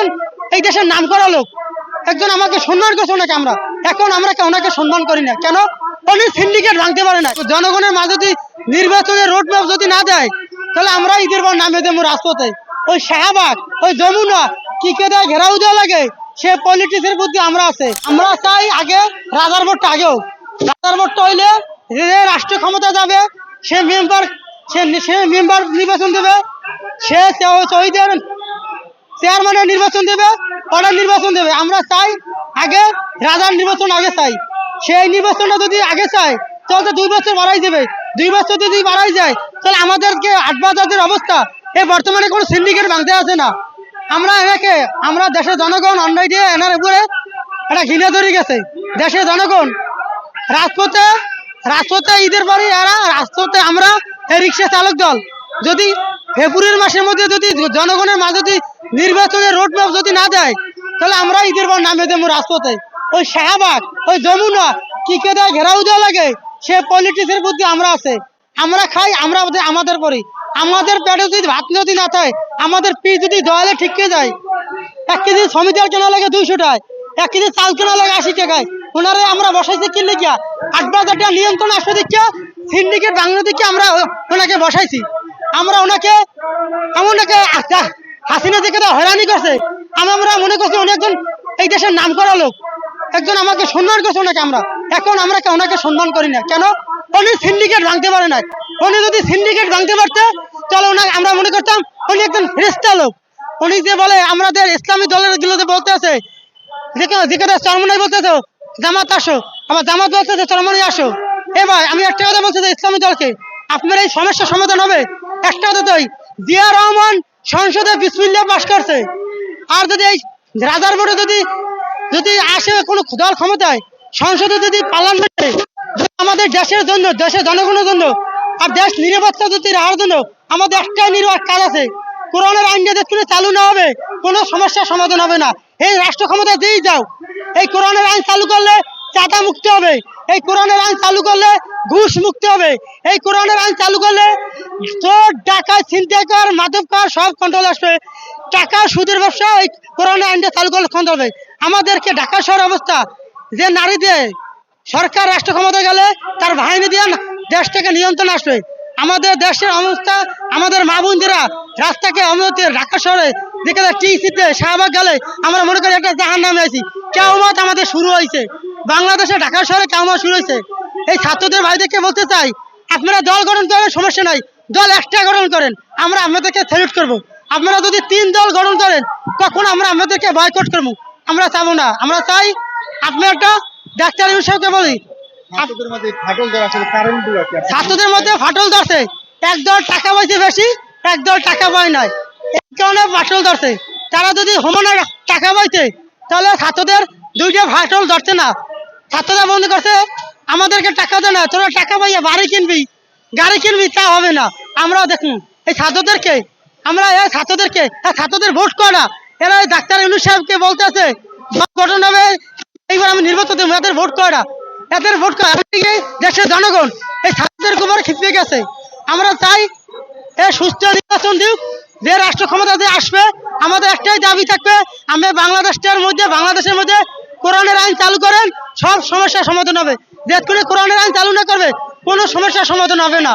একজন এই দেশের নাম করা লোক, একজন আমাকে সম্মান করছে ওনাকে আমরা। এখন আমরা ওনাকে সম্মান করি না। কেন? উনি সিন্ডিকেট ভাঙতে পারে না। জনগণের মাঝে যদি নির্বাচনের রোড ম্যাপ যদি না দেয়, তাহলে আমরা ঈদের পর নামে দেবো রাজপথে। ওই শাহবাগ, ওই যমুনা, কি কে দেয় ঘেরাও দেওয়া লাগে, সে পলিটিক্সের বুদ্ধি আমরা আছে। আমরা চাই আগে রাজার ভোটটা আগেও রাজার ভোটটা হইলে যে রাষ্ট্র ক্ষমতা যাবে, সে মেম্বার সে মেম্বার নির্বাচন দেবে। সে শহীদের চেয়ারম্যানের নির্বাচন দেবে ওরা নির্বাচন দেবে। আমরা চাই আগে রাজার নির্বাচন আগে চাই। সেই নির্বাচনটা যদি আগে চাই তাহলে দুই বছর বাড়াই দেবে। দুই বছর যদি বাড়াই যায়, তাহলে আমাদেরকে আটবাজারের অবস্থা, এই বর্তমানে কোনো সিন্ডিকেট ভাঙতে আছে না। আমরা এনাকে, আমরা দেশের জনগণ অন্যায় দিয়ে এনার উপরে একটা ঘৃণা ধরে গেছে। দেশের জনগণ, রাজপথে রাজপথে ঈদের পরে এরা, রাজপথে আমরা রিক্সা চালক দল। যদি ফেব্রুয়ারি মাসের মধ্যে যদি জনগণের মাঝে যদি নির্বাচনের রোড ম্যাপ যদি না দেয়, তাহলে আমরা ঈদের পর নামে দেবো রাজপথে। ওই শাহবাগ, ওই যমুনা, কি কে দেয়, ঘেরাও দেওয়া লাগে। সে পলিটিক্সের বুদ্ধি আমরা আছে। আমরা খাই, আমরা আমাদের- করি। আমাদের পেটে যদি ভাত যদি না থাকে, আমাদের পি যদি দয়ালে ঠিককে যায়, এক কেজি সমিতার কেনা লাগে দুইশো টাকায়, এক কেজি চাল কেনা লাগে আশি টাকায়। ওনারে আমরা বসাইছি কিনলে গিয়া আট বাজারটা নিয়ন্ত্রণ আসবে দেখিয়া সিন্ডিকেট বাংলা দিকে আমরা ওনাকে বসাইছি। আমরা ওনাকে এমন ওনাকে আ- হাসিনা দিকে তো হয়রানি করছে আমরা মনে করছি উনি একজন এই দেশের নাম করা লোক। একজন আমাকে সম্মান করছে ওনাকে আমরা। এখন আমরা ওনাকে সম্মান করি না। কেন? উনি সিন্ডিকেট ভাঙতে পারে না উনি যদি সিন্ডিকেট ভাঙতে পারতে, তাহলে ওনাকে আমরা মনে করতাম উনি একজন ফেরেস্তা লোক। উনি যে বলে, আমাদের ইসলামী দলের গুলোতে বলতে আছে যেখানে যেখানে চরমনাই বলতেছে জামাত আসো। আমার জামাত বলতেছে চরমনাই আসো। এ ভাই, আমি একটা কথা বলছি যে ইসলামী দলকে, আপনার এই সমস্যার সমাধান হবে। একটা কথা তো জিয়া রহমান সংসদে বিসমিল্লা পাশ করছে। আর যদি এই রাজার বোর্ডে যদি যদি আসে কোনো দল ক্ষমতায়, সংসদে যদি যদি আমাদের দেশের জন্য, দেশের জনগণের জন্য, আর দেশ নিরাপত্তা যদি রাখার জন্য আমাদের একটাই নির্বাচ কাজ আছে, কোরআনের আইন কোনো চালু না হবে, কোনো সমস্যার সমাধান হবে না। এই রাষ্ট্র ক্ষমতা দিয়েই যাও, এই কোরআনের আইন চালু করলে চাঁদা মুক্তি হবে। এই কোরআনের আইন চালু করলে ঘুষ মুক্তি হবে। এই কোরআনের আইন চালু করলে চোর, ডাকাত, ছিনতাইকার, মাদককার সব কন্ট্রোল আসবে। টাকা, সুদের ব্যবসা এই কোরআনের আইনটা চালু করলে কন্ট্রোল হবে। আমাদেরকে ঢাকা শহর অবস্থা। যে নারীদের সরকার রাষ্ট্র ক্ষমতা গেলে তার বাহিনী দিয়ে দেশটাকে নিয়ন্ত্রণ আসবে। আমাদের দেশের অবস্থা, আমাদের মা বোনদেরা রাস্তাকে অবনতি ঢাকা শহরে যেখানে টিসিতে শাহবাগ গেলে আমরা মনে করি একটা জাহান নামে আছি। কেমত আমাদের শুরু হয়েছে। বাংলাদেশে ঢাকা শহরে কেমন শুরু হয়েছে। এই ছাত্রদের ভাইদেরকে বলতে চাই আপনারা দল গঠন করেন সমস্যা নাই। দল একটা গঠন করেন আমরা আপনাদেরকে স্যালুট করব। আপনারা যদি তিন দল গঠন করেন তখন আমরা আপনাদেরকে বয়কট করব। আমরা চাবো না। আমরা চাই আপনি একটা ডাক্তার হিসেবে বলি। ছাত্রদের মধ্যে ফাটল ধরছে। এক দল টাকা পাইছে বেশি এক দল টাকা পায় নাই। এই কারণে ফাটল ধরছে। তারা যদি সমানে টাকা পাইছে তাহলে ছাত্রদের দুইটা ফাটল ধরছে না। ছাত্ররা বন্ধ করছে, আমাদেরকে টাকা দেয় না, তোরা টাকা পাইয়া বাড়ি কিনবি, গাড়ি কিনবি, তা হবে না। আমরা দেখুন, এই ছাত্রদেরকে, আমরা এই ছাত্রদেরকে ছাত্রদের ভোট করে না? এরা ডাক্তার ইউনুস সাহেবকে বলতেছে গঠন হবে, এইবার আমি নির্বাচন এদের ভোট করে না? এদের ভোট করে দেশের জনগণ? এই ছাত্রদের উপরে খিপে গেছে। আমরা চাই এ সুস্থ নির্বাচন দিক, যে রাষ্ট্র ক্ষমতাতে আসবে আমাদের একটাই দাবি থাকবে, আমরা বাংলাদেশটার মধ্যে, বাংলাদেশের মধ্যে কোরআনের আইন চালু করেন, সব সমস্যার সমাধান হবে। যে করে কোরআনের আইন চালু না করবে, কোনো সমস্যার সমাধান হবে না।